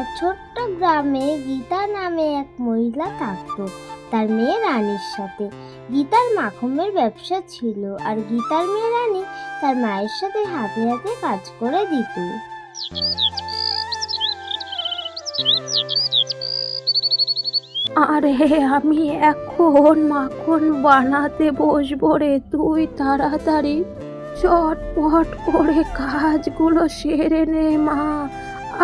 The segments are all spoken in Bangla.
একটা ছোট্ট গ্রামে গীতা নামে এক মহিলা থাকতো। তার মেয়ে রানীর সাথে। গীতার মাখনের ব্যবসা ছিল আর গীতার মেয়ে রানী তার মায়ের সাথে হাতে হাতে কাজ করে দিত। আরে, আমি এখন মাখন বানাতে বসবো রে তুই তাড়াতাড়ি। চটপট করে কাজগুলো সেরে নে মা।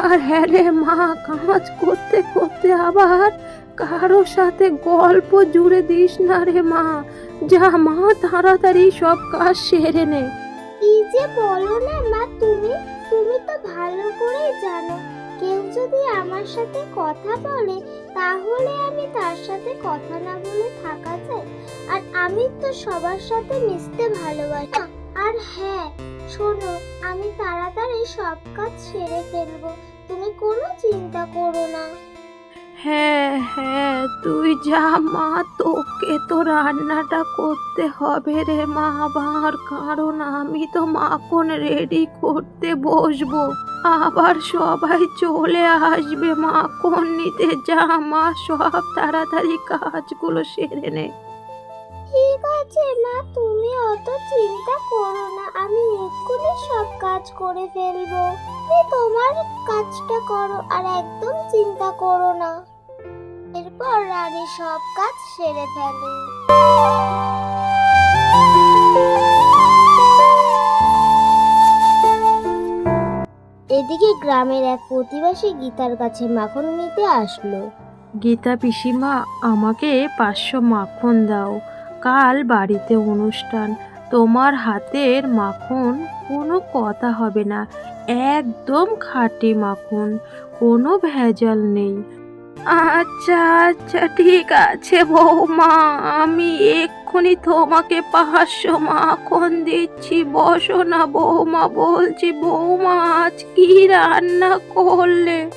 আর হ্যাঁ রে মা, কাজ করতে করতে আবার কারও সাথে গল্প জুড়ে দিস না রে মা। যা মা, তাড়াতাড়ি সব কাজ সেরে নে। কি যে বলো না মা তুমি তুমি তো ভালো করেই জানো। কেউ যদি আমার সাথে কথা বলে, তাহলে আমি তার সাথে কথা না বলে থাকা যায়। আর আমি তো সবার সাথে মিশতে ভালোবাসি। আর হ্যাঁ শোনো, আমি তাড়াতাড়ি সব কাজ সেরে ফেলব। তুমি কোনো চিন্তা করো না। হ্যাঁ হ্যাঁ তুই যা মা, তোকে তো রান্নাটা করতে হবে রে মা, আবার কারণ আমি তো মাখন রেডি করতে বসবো। আবার সবাই চলে আসবে মাখন নিতে। যা মা, সব তাড়াতাড়ি কাজগুলো সেরে নে। ঠিক আছে, মা, তুমি অত চিন্তা করো না, আমি এক্ষুনি সব কাজ করে ফেলব। তুমি তোমার কাজটা করো আর একদম চিন্তা করো না। এরপর রানী সব কাজ সেরে ফেলে। এদিকে গ্রামের এক প্রতিবেশী গীতার কাছে মাখন নিতে আসলো। গীতা পিসিমা, আমাকে পাঁচশো মাখন দাও। কাল বাড়িতে অনুষ্ঠান। তোমার হাতের মাখন কোনো কথা হবে না। একদম খাঁটি মাখন, কোনো ভেজাল নেই। আচ্ছা আচ্ছা ঠিক আছে বৌমা, আমি এক্ষুনি তোমাকে পাঁচশো মাখন দিচ্ছি। বসো না বৌমা, বলছি বৌমা, আজ কি রান্না করলে?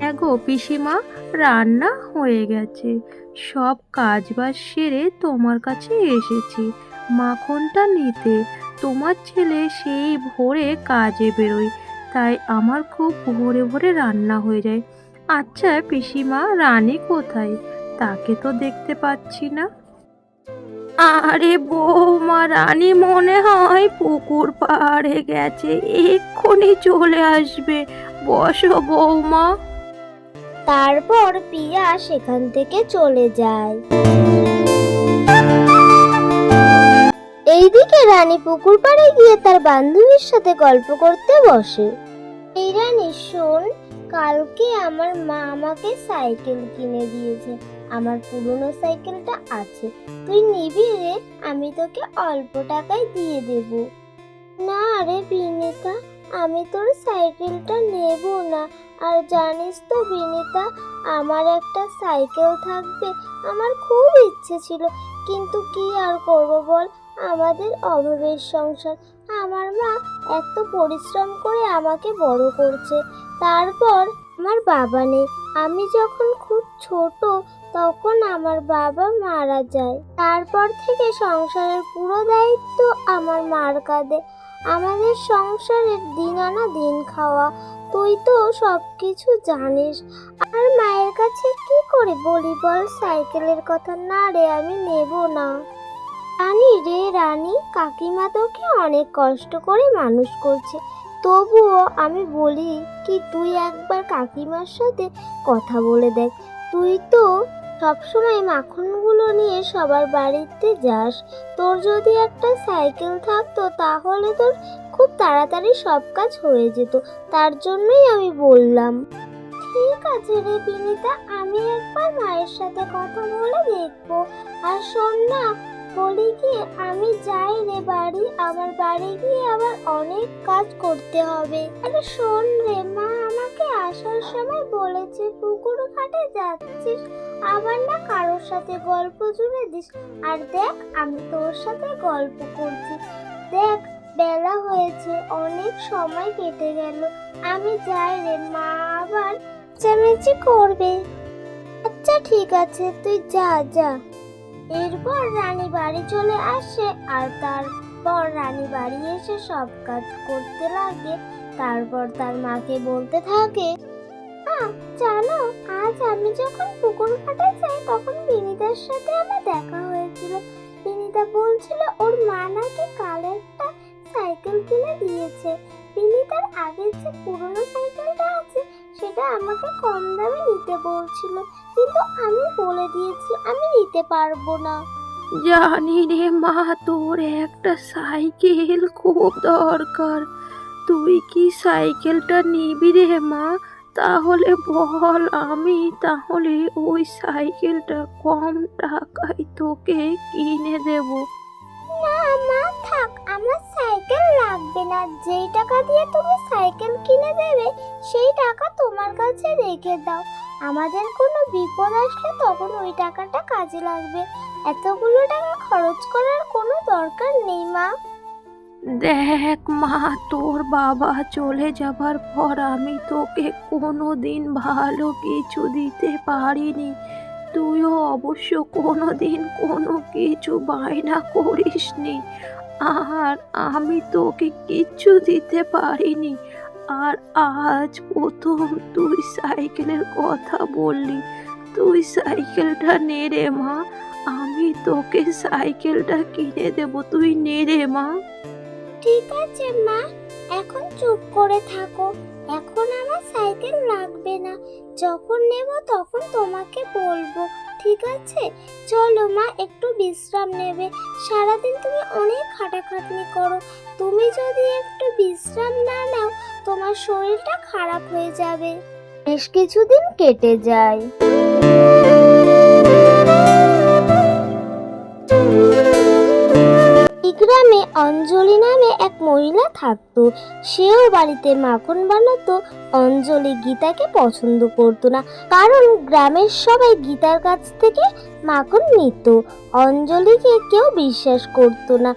এগো, পিসিমা, রান্না হয়ে গেছে। সব কাজ বাজ সেরে তোমার কাছে এসেছি। মাখনটা নিতে। তোমার ছেলে সেই ভোরে কাজে বেরোয়। তাই আমার খুব ভোরে ভোরে রান্না হয়ে যায়। আচ্ছা পিসিমা, রানী কোথায়? তাকে তো দেখতে পাচ্ছি না। আরে বৌমা, রানী মনে হয় পুকুর পাড়ে গেছে। এক্ষুনি চলে আসবে। বসো বৌমা। তারপর পিয়া সেখান থেকে চলে যায়। এইদিকে রানী পুকুর পাড়ে গিয়ে তার বান্ধবীর সাথে গল্প করতে বসে। এই রানী, শোন, কালকে আমার মা আমাকে সাইকেল কিনে দিয়েছে। আমার পুরনো সাইকেলটা আছে। তুই নিবি রে, আমি তোকে অল্প টাকায় দিয়ে দেব। না রে বিনিতা। আমি তোর সাইকেলটা নেব না। আর জানিস তো বিনিতা, আমার একটা সাইকেল থাকবে, আমার খুব ইচ্ছে ছিল। কিন্তু কি আর করব বল? আমাদের অভাবের সংসার। আমার মা এত পরিশ্রম করে আমাকে বড় করছে। তারপর আমার বাবা নেই। আমি যখন খুব ছোট, তখন আমার বাবা মারা যায়। তারপর থেকে সংসারের পুরো দায়িত্ব আমার মার কাঁধে। আমাদের সংসারের দিন আনা দিন খাওয়া, তুই তো সব কিছু জানিস। আর মায়ের কাছে কি করে বলি বল? সাইকেলের কথা না রে আমি নেব না। রানী রে রানী, কাকিমা তোকে অনেক কষ্ট করে মানুষ করছে। তবুও আমি বলি কি, তুই একবার কাকিমার সাথে কথা বলে দেখ। তুই তো সবসময় মাখনগুলো নিয়ে সবার বাড়িতে যাস। তোর যদি একটা সাইকেল থাকতো, তাহলে তোর খুব তাড়াতাড়ি সব কাজ হয়ে যেত। তার জন্যই আমি বললাম। ঠিক আছে রে বিনিতা, আমি একবার মায়ের সাথে কথা বলে দেখব। আর শোন না, বলি কি, আমি যাই রে বাড়ি, আমার বাড়ি গিয়ে আবার অনেক কাজ করতে হবে। আরে শোন রে মা, আমাকে আসার সময় বলেছে, পুকুর ঘাটে যাচ্ছিস। আবার না কারোর সাথে গল্প জুড়ে দিস। আর দেখ, আমি তোর সাথে গল্প করছি। দেখ, বেলা হয়েছে, অনেক সময় কেটে গেল। আমি যাই রে, মা আবার চেমেচি করবে। আচ্ছা ঠিক আছে, তুই যা যা। এরপর রানী বাড়ি চলে আসে, আর তারপর রানী বাড়ি এসে সব কাজ করতে লাগে। তারপর তার মাকে বলতে থাকে জানো আজ আমি যখন পুকুর ঘাটে যাই, তখন বিনিতার সাথে আমার দেখা হয়েছিল। বিনিতা বলছিল, ওর মা নাকি কাল একটা সাইকেল কিনে দিয়েছে। বিনিতার আগের যে পুরনো সাইকেলটা আছে, সেটা আমাকে কম দামে নিতে বলছিল। কিন্তু আমি বলে দিয়েছি, আমি নিতে পারব না। জানি রে মা, তোর একটা সাইকেল খুব দরকার। তুই কি সাইকেলটা নিবি রে মা? তাহলে বল আমি তাহলে ওই সাইকেলটা কম টাকায় তোকে কিনে দেব। না, মা, থাক, আমার সাইকেল লাগবে না। যেই টাকা দিয়ে তুমি সাইকেল কিনে দেবে, সেই টাকা তোমার কাছে রেখে দাও। আমাদের কোনো বিপদ আসলে তখন ওই টাকাটা কাজে লাগবে। এতগুলো টাকা খরচ করার কোনো দরকার নেই, মা। দেখ মা, তোর বাবা চলে যাবার পর আমি তোকে কোনো দিন ভালো কিছু দিতে পারিনি। তুইও অবশ্য কোনো দিন কোনো কিছু বায়না করিসনি। আর আমি তোকে কিচ্ছু দিতে পারিনি। আর আজ প্রথম তুই সাইকেলের কথা বললি। তুই সাইকেলটা নে রে মা। আমি তোকে সাইকেলটা কিনে দেবো। তুই নে রে মা। ঠিক আছে, মা। এখন চুপ করে থাকো। এখন আমার সাইকেল লাগবে না। যখন নেব তখন তোমাকে বলব, ঠিক আছে? চলো, মা, একটু বিশ্রাম নেবে। সারাদিন তুমি অনেক খাটাখাটনি করো। তুমি যদি একটু বিশ্রাম না নাও, তোমার শরীরটা খারাপ হয়ে যাবে। বেশ কিছুদিন কেটে যায়। গ্রামে অঞ্জলি নামে এক মহিলা থাকতো। সেও বাড়িতে মাখন বানাতো, অঞ্জলি গীতাকে পছন্দ করতো না। কারণ গ্রামের সবাই গীতার কাছ থেকে মাখন নিত। অঞ্জলিকে কেউ বিশ্বাস করতো না।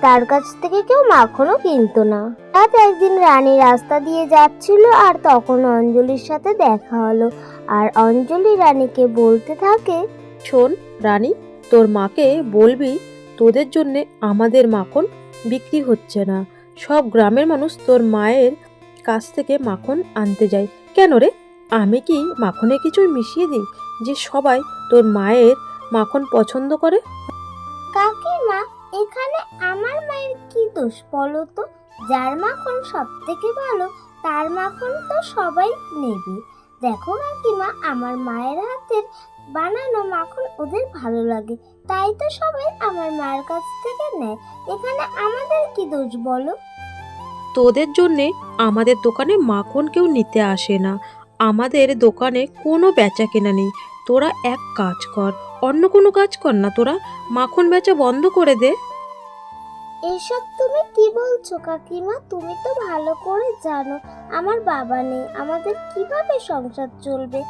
তার কাছ থেকে কেউ মাখনও কিনতো না। তাতে একদিন রানী রাস্তা দিয়ে যাচ্ছিল আর তখন অঞ্জলির সাথে দেখা হলো। আর অঞ্জলি রানীকে বলতে থাকে, শোন রানী, তোর মাকে বলবি তোদের জন্যে আমাদের মাখন বিক্রি হচ্ছে না। সব গ্রামের মানুষ তোর মায়ের কাছ থেকে মাখন আনতে যায়। কেন রে? আমি কি মাখনে কিছু মিশিয়ে দিই যে সবাই তোর মায়ের মাখন পছন্দ করে? কাকিমা, এখানে আমার মায়ের কি দোষ বলো তো? যার মাখন সব থেকে ভালো, তার মাখন তো সবাই নেবে। দেখো কাকিমা, আমার মায়ের হাতের বানানো মাখন ওদের ভালো লাগে। তাই তো সবাই আমার মার কাছ থেকে নেয়। এখানে আমাদের কি দোষ বলো? তোদের জন্যে আমাদের দোকানে মাখন কেউ নিতে আসে না। আমাদের দোকানে কোনো বেচা কেনা নেই। তোরা এক কাজ কর অন্য কোনো কাজ কর না তোরা। মাখন বেচা বন্ধ করে দে। এসব তুমি কি বলছো কাকিমা? তুমি তো ভালো করে জানো আমার বাবা নেই। আমাদের কীভাবে সংসার চলবে?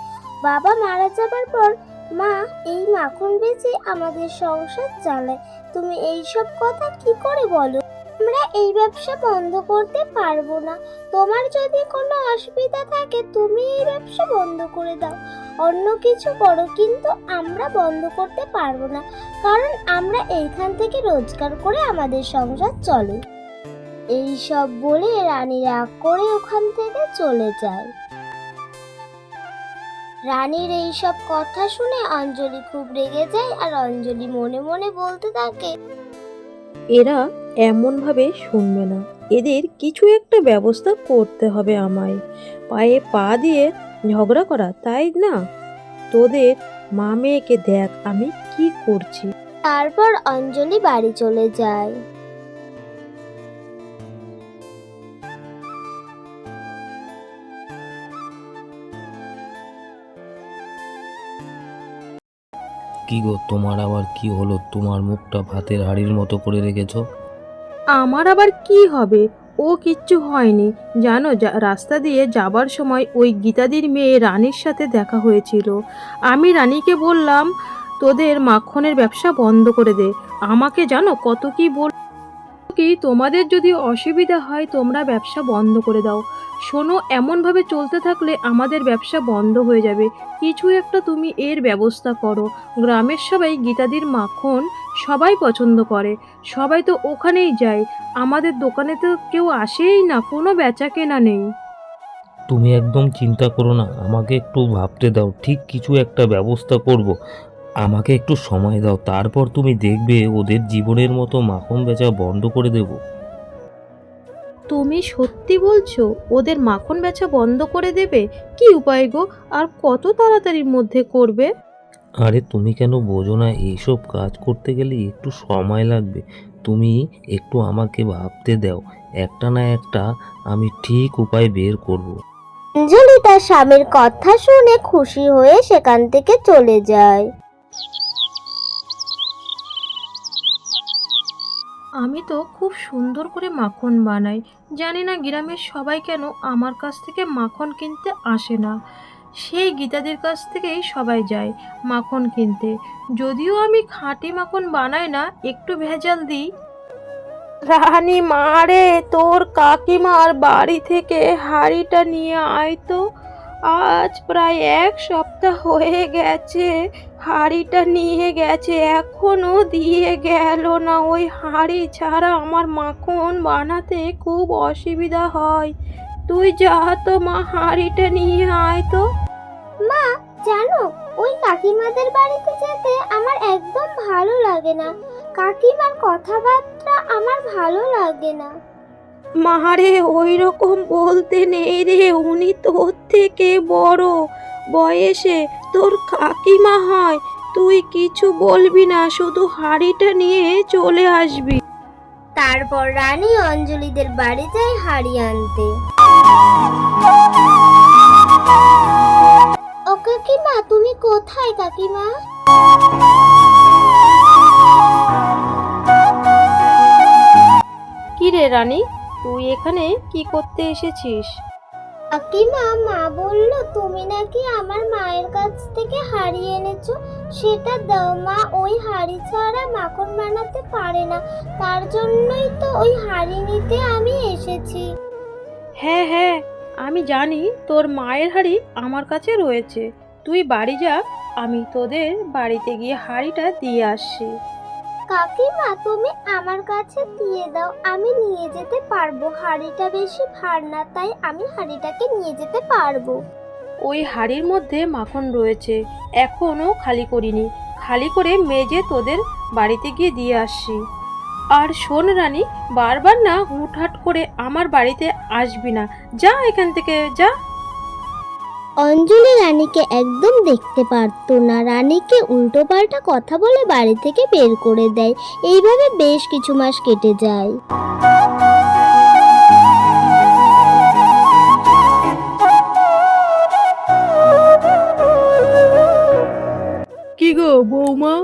বাবা মারা যাবার পর মা, এই মাখন বেচে আমাদের সংসার চালায়। তুমি এই সব কথা কি করে বলো? আমরা এই ব্যবসা বন্ধ করতে পারব না। তোমার যদি কোনো অসুবিধা থাকে, তুমি এই ব্যবসা বন্ধ করে দাও। অন্য কিছু করো, কিন্তু আমরা বন্ধ করতে পারব না। কারণ আমরা এইখান থেকে রোজগার করে আমাদের সংসার চলে। এই সব বলে রানী রাগ করে ওখান থেকে চলে যায়। রানীর এই সব কথা শুনে অঞ্জলি খুব রেগে যায় আর অঞ্জলি মনে মনে বলতে থাকে এরা এমনভাবে শুনবে না। এদের কিছু একটা ব্যবস্থা করতে হবে আমায়। পায়ে পা দিয়ে ঝগড়া করা তাই না? তোদের মা মেয়েকে দেখ আমি কি করছি। তারপর অঞ্জলি বাড়ি চলে যায়। কি গো, তোমার আবার কি হলো? তোমার মুখটা ভাতের হাড়ির মতো করে রেখেছ। আমার আবার কি হবে? ও কিচ্ছু হয়নি। জানো রাস্তা দিয়ে যাবার সময় ওই গীতাদির মেয়ে রানীর সাথে দেখা হয়েছিল। আমি রানীকে বললাম, তোদের মাখনের ব্যবসা বন্ধ করে দে। আমাকে জানো কত কি বল তোমাদের যদি অসুবিধা হয়, তোমরা ব্যবসা বন্ধ করে দাও। শোনো, এমনভাবে চলতে থাকলে আমাদের ব্যবসা বন্ধ হয়ে যাবে। কিছু একটা তুমি এর ব্যবস্থা করো। গ্রামের সবাই গীতাদির মাখন সবাই পছন্দ করে। সবাই তো ওখানেই যায়। আমাদের দোকানে তো কেউ আসেই না, কোনো বেচা কেনা নেই। তুমি একদম চিন্তা করো না, আমাকে একটু ভাবতে দাও। ঠিক কিছু একটা ব্যবস্থা করব। আমাকে একটু সময় দাও তারপর তুমি দেখবে ওদের জীবনের মতো মাখন বেচা বন্ধ করে দেব। তুমি সত্যি বলছো ওদের মাখন বেচা বন্ধ করে দেবে? কি উপায় গো আর কত তাড়াতাড়ির মধ্যে করবে? আরে তুমি কেন বোঝো না এইসব কাজ করতে গেলে একটু সময় লাগবে। তুমি একটু আমাকে ভাবতে দাও একটা না একটা আমি ঠিক উপায় বের করব। অঞ্জলি তার স্বামীর কথা শুনে খুশি হয়ে সেখান থেকে চলে যায়। আমি তো খুব সুন্দর করে মাখন বানাই। জানি না গ্রামের সবাই কেন আমার কাছ থেকে মাখন কিনতে আসে না। সেই গীতাদের কাছ থেকেই সবাই যায় মাখন কিনতে। যদিও আমি খাঁটি মাখন বানাই না, একটু ভেজাল দিই। রানী মারে তোর কাকিমার বাড়ি থেকে হাঁড়িটা নিয়ে আয় তো। আজ প্রায় এক সপ্তাহ হয়ে গেছে হাঁড়িটা নিয়ে গেছে এখনও দিয়ে গেল না। ওই হাঁড়ি ছাড়া আমার মাখন বানাতে খুব অসুবিধা হয়। তুই যা তো মা হাঁড়িটা নিয়ে আয় তো। মা জানো ওই কাকিমাদের বাড়িতে যেতে আমার একদম ভালো লাগে না। কাকিমার কথাবার্তা আমার ভালো লাগে না। মারে ওই রকম বলতে নেই রে উনি তোর থেকে বড় বয়সে তোর কাকিমা হয় তুই কিছু বলবি না শুধু হাঁড়িটা নিয়ে চলে আসবি। তারপর রানী অঞ্জলিদের বাড়ি যায় হাড়ি আনতে। ও কাকিমা তুমি কোথায় কাকিমা? কি রে রানী তুই এখানে কি করতে এসেছিস? কাকিমা, মা বলল, তুমি নাকি আমার মায়ের কাছ থেকে হাড়ি এনেছো? সেটা দাও, মা। ওই হাড়ি ছাড়া মাখন বানাতে পারে না। তার জন্যই তো ওই হাড়ি নিতে আমি এসেছি। হ্যাঁ হ্যাঁ আমি জানি তোর মায়ের হাড়ি আমার কাছে রয়েছে। তুই বাড়ি যা, আমি তোদের বাড়িতে গিয়ে হাড়িটা দিয়ে আসছি। কাকিমা, তুমি আমার কাছে দিয়ে দাও, আমি নিয়ে যেতে পারব। হাড়িটা বেশি ভার না, তাই আমি হাড়িটাকে নিয়ে যেতে পারব। ওই হাড়ির মধ্যে মাখন রয়েছে, এখনও খালি করিনি। খালি করে মেজে তোদের বাড়িতে গিয়ে দিয়ে আসছি আর শোন রানী, বারবার না হুটহাট করে আমার বাড়িতে আসবি না। যা এখান থেকে, যা। অঞ্জলি রানীকে একদম দেখতে পারতো না। রানীকে উল্টোপাল্টা কথা বলে বাড়ি থেকে বের করে দেয়। এইভাবে বেশ কিছু মাস কেটে যায়। কি গো বৌমা?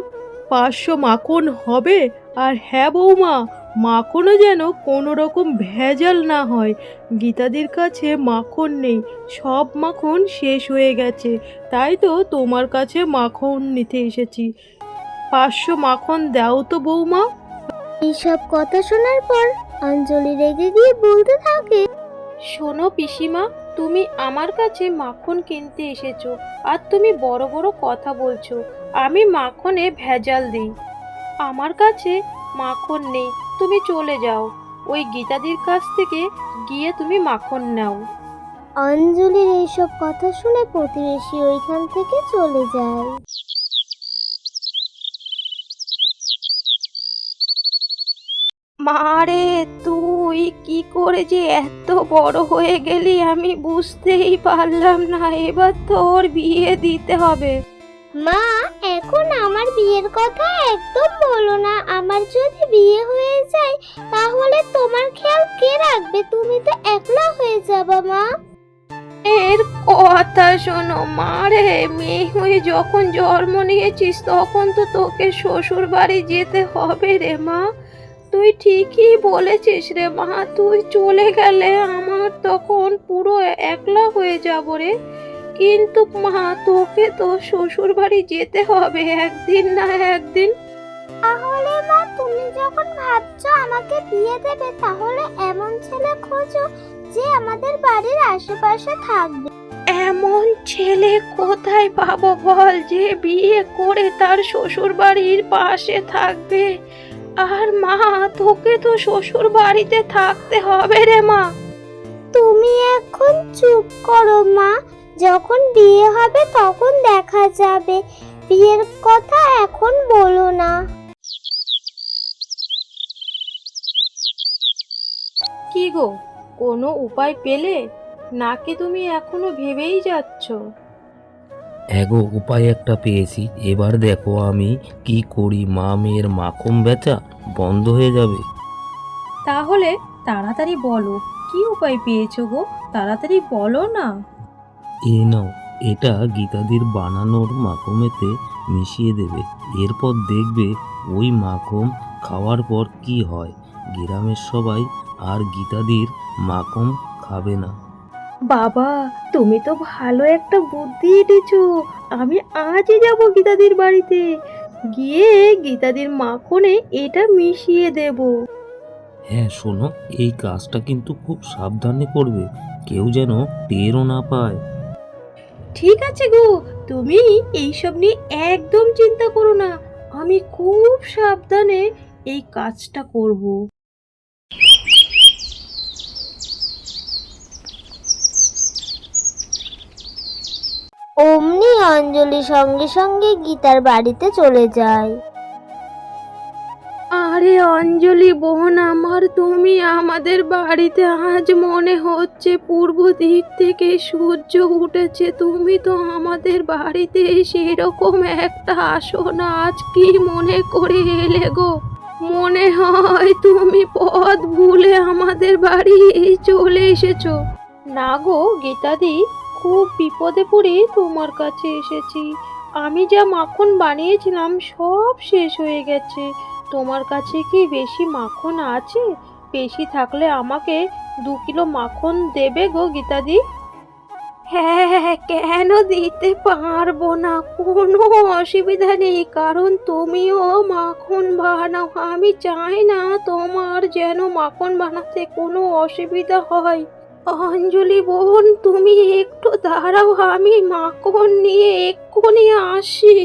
পাঁচশো মাখন হবে? আর হ্যাঁ বৌমা মাখনও যেন কোনো রকম ভেজাল না হয়। গীতাদির কাছে মাখন নেই সব মাখন শেষ হয়ে গেছে। তাই তো তোমার কাছে মাখন নিতে এসেছি। পাঁচশো মাখন দাও তো বৌমা। এইসব কথা শোনার পর অঞ্জলি রেগে গিয়ে বলতে থাকে শোনো পিসিমা তুমি আমার কাছে মাখন কিনতে এসেছ আর তুমি বড় বড় কথা বলছো। আমি মাখনে ভেজাল দিই। আমার কাছে মাখন নেই তুমি চলে যাও। ওই গীতাদির কাছ থেকে গিয়ে তুমি মাখন নাও। অঞ্জলির এইসব কথা শুনে প্রতিবেশী ওইখান থেকে চলে যায়। মারে তুই কি করে যে এত বড় হয়ে গেলি আমি বুঝতেই পারলাম না। এবার তোর বিয়ে দিতে হবে। মা এখন আমার বিয়ের কথা একদম বলো না। আমার যদি বিয়ে হয়ে যায়, তাহলে তোমার খেয়াল কে রাখবে? তুমি তো একলা হয়ে যাবা, মা। এর কথা শোনো মারে মেয়ে হয়ে যখন জন্ম নিয়েছিস, তখন তো তোকে শ্বশুর বাড়ি যেতে হবে রে, মা। তুই ঠিকই বলেছিস রে, মা। তুই চলে গেলে আমার তখন পুরো একলা হয়ে যাব রে। কিন্তু মা তোকে তো শ্বশুর বাড়ি যেতে হবে একদিন না একদিন। তাহলে মা তুমি যখন ভাবছ আমাকে বিয়ে দেবে তাহলে এমন ছেলে খোঁজো যে আমাদের বাড়ির আশেপাশে থাকবে। এমন ছেলে কোথায় পাবো বল যে বিয়ে করে তার শ্বশুর বাড়ির পাশে থাকবে? আর মা তোকে তো শ্বশুর বাড়িতে থাকতে হবে রে মা। তুমি এখন চুপ যখন বিয়ে হবে তখন দেখা যাবে। বিয়ের কথা এখন বলো না। কি গো কোনো উপায় পেলে? নাকি তুমি এখনও ভেবেই যাচ্ছ? এগো উপায় একটা পেয়েছি। এবার দেখো আমি কি করি। মা মেয়ের মাখন বেচা বন্ধ হয়ে যাবে। তাহলে তাড়াতাড়ি বলো কি উপায় পেয়েছ গো? তাড়াতাড়ি বলো না। এই নাও এটা গীতাদির বানানোর মাখমেতে মিশিয়ে দেবে। এরপর দেখবে ওই মাখম খাওয়ার পর কি হয়। গ্রামের সবাই আর গীতাদির মাখম খাবে না। বাবা তুমি তো ভালো একটা বুদ্ধি এঁটেছো আমি আজই যাব গীতাদির বাড়িতে। গিয়ে গীতাদির মাখনে এটা মিশিয়ে দেব। হ্যাঁ শোনো এই কাজটা কিন্তু খুব সাবধানে করবে। কেউ যেন টেরও না পায়। ঠিক আছে গো, তুমি এইসব নিয়ে একদম চিন্তা করো না, আমি খুব সাবধানে এই কাজটা করব। অমনি অঞ্জলি সঙ্গে সঙ্গে গীতার বাড়িতে চলে যায়। আরে অঞ্জলি বোন আমার, তুমি আমাদের বাড়িতে আজ মনে হচ্ছে পূর্ব দিক থেকে সূর্য উঠেছে। তুমি তো আমাদের বাড়িতে সেরকম একটা আসো না আজ কি মনে করে এলে গো? মনে হয় তুমি পথ ভুলে আমাদের বাড়ি চলে এসেছ। না গো গীতাদি, খুব বিপদে পড়ে তোমার কাছে এসেছি। আমি যা মাখন বানিয়েছিলাম সব শেষ হয়ে গেছে। তোমার কাছে কি বেশি মাখন আছে? বেশি থাকলে আমাকে দু কিলো মাখন দেবে গো গীতাদি। হ্যাঁ কেন দিতে পারব না? কোনো অসুবিধা নেই, কারণ তুমিও মাখন বানাও। আমি চাই না তোমার যেন মাখন বানাতে কোনো অসুবিধা হয়। অঞ্জলি বোন, তুমি একটু দাঁড়াও, আমি মাখন নিয়ে এক্ষুনি আসি।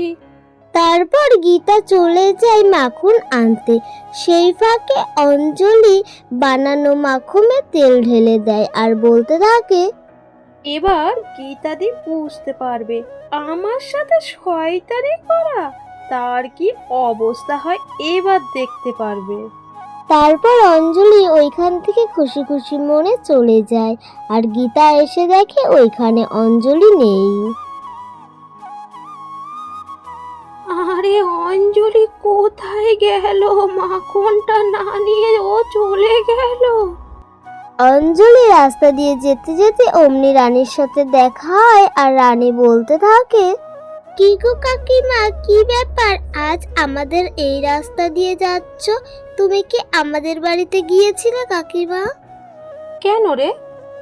তারপর গীতা চলে যায় মাখন আনতে। সেই ফাঁকে অঞ্জলি বানানো মাখমে তেল ঢেলে দেয় আর বলতে থাকে এবার গীতাদি বুঝতে পারবে আমার সাথে শয়তানি করা তার কি অবস্থা হয় এবার দেখতে পারবে। তারপর অঞ্জলি ওইখান থেকে খুশি খুশি মনে চলে যায় আর গীতা এসে দেখে ওইখানে অঞ্জলি নেই। আরে অঞ্জলি কোথায় গেল? মাখনটা না নিয়ে ও চলে গেল। অঞ্জলি রাস্তা দিয়ে যেতে যেতে অমনি রানীর সাথে দেখা হয় আর রানী বলতে থাকে কি গো কাকিমা কি ব্যাপার? আজ আমাদের এই রাস্তা দিয়ে যাচ্ছ? তুমি কি আমাদের বাড়িতে গিয়েছিলে কাকিমা? কেন রে?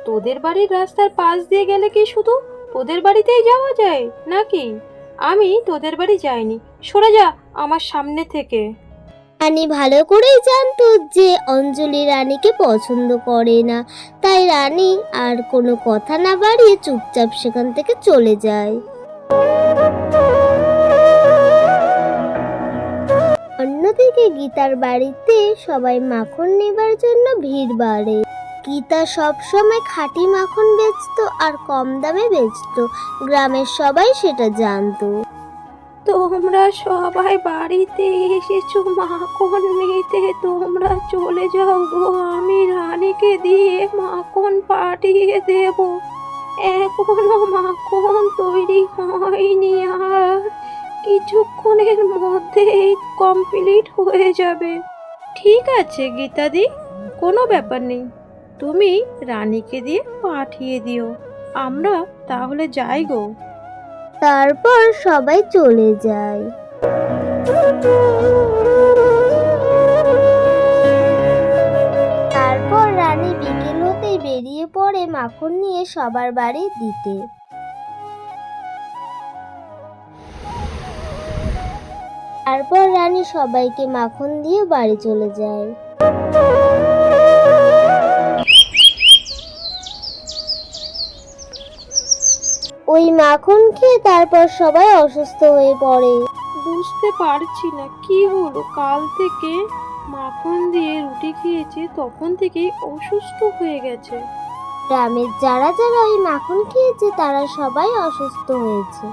তোদের বাড়ির রাস্তার পাশ দিয়ে গেলে কি শুধু তোদের বাড়িতেই যাওয়া যায় নাকি? আমি তোদের বাড়ি যাইনি। সরে যা আমার সামনে থেকে। রানী ভালো করেই জানতো যে অঞ্জলি রানীকে পছন্দ করে না। তাই রানী আর কোনো কথা না বাড়িয়ে চুপচাপ সেখান থেকে চলে যায়। অন্যদিকে গীতার বাড়িতে সবাই মাখন নেবার জন্য ভিড় বাড়ে। গীতা সবসময় খাঁটি মাখন বেচতো আর কম দামে বেচতো। গ্রামের সবাই সেটা জানতো। তোমরা সবাই বাড়িতে এসেছ মাখন নিতে তোমরা চলে যাও গো, আমি রানীকে দিয়ে মাখন পাঠিয়ে দেব। এখনও মাখন তৈরি হয়নি আর কিছুক্ষণের মধ্যেই কমপ্লিট হয়ে যাবে। ঠিক আছে, গীতাদি, কোনো ব্যাপার নেই। তুমি রানীকে দিয়ে পাঠিয়ে দিও। আমরা তাহলে যাই গো। তারপর সবাই চলে যায়। তারপর রানী বিকেল হতেই বেরিয়ে পড়ে মাখন নিয়ে সবার বাড়ি দিতে। তারপর রানী সবাইকে মাখন দিয়ে বাড়ি চলে যায়। ওই মাখন খেয়ে তারপর সবাই অসুস্থ হয়ে পড়ে। বুঝতে পারছি না কি হলো। কাল থেকে মাখন দিয়ে রুটি খেয়েছে তখন থেকেই অসুস্থ হয়ে গেছে। গ্রামের যারা যারা ওই মাখন খেয়েছে তারা সবাই অসুস্থ হয়েছে।